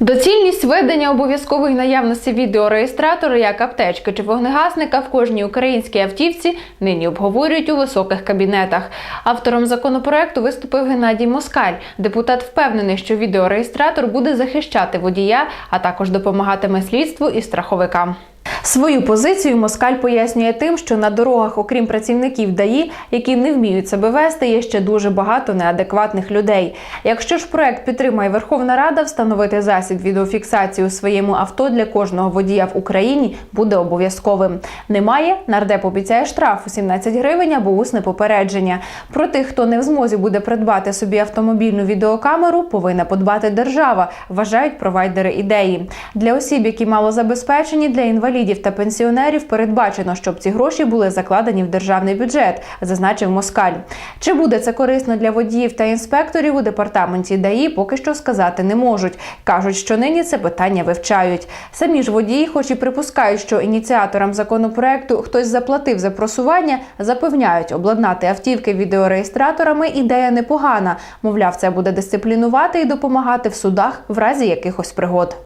Доцільність введення обов'язкової наявності відеореєстратора як аптечки чи вогнегасника в кожній українській автівці нині обговорюють у високих кабінетах. Автором законопроекту виступив Геннадій Москаль. Депутат впевнений, що відеореєстратор буде захищати водія, а також допомагатиме слідству і страховикам. Свою позицію Москаль пояснює тим, що на дорогах, окрім працівників ДАІ, які не вміють себе вести, є ще дуже багато неадекватних людей. Якщо ж проект підтримає Верховна Рада, встановити засіб відеофіксації у своєму авто для кожного водія в Україні буде обов'язковим. Немає, нардеп обіцяє штраф у 17 гривень або усне попередження. Про тих, хто не в змозі буде придбати собі автомобільну відеокамеру, повинна подбати держава, вважають провайдери ідеї. Для осіб, які малозабезпечені, для інвалідів та пенсіонерів передбачено, щоб ці гроші були закладені в державний бюджет, зазначив Москаль. Чи буде це корисно для водіїв та інспекторів у департаменті ДАІ, поки що сказати не можуть. кажуть, що нині це питання вивчають. Самі ж водії, хоч і припускають, що ініціаторам законопроекту хтось заплатив за просування, запевняють, обладнати автівки відеореєстраторами ідея непогана. Мовляв, це буде дисциплінувати і допомагати в судах в разі якихось пригод.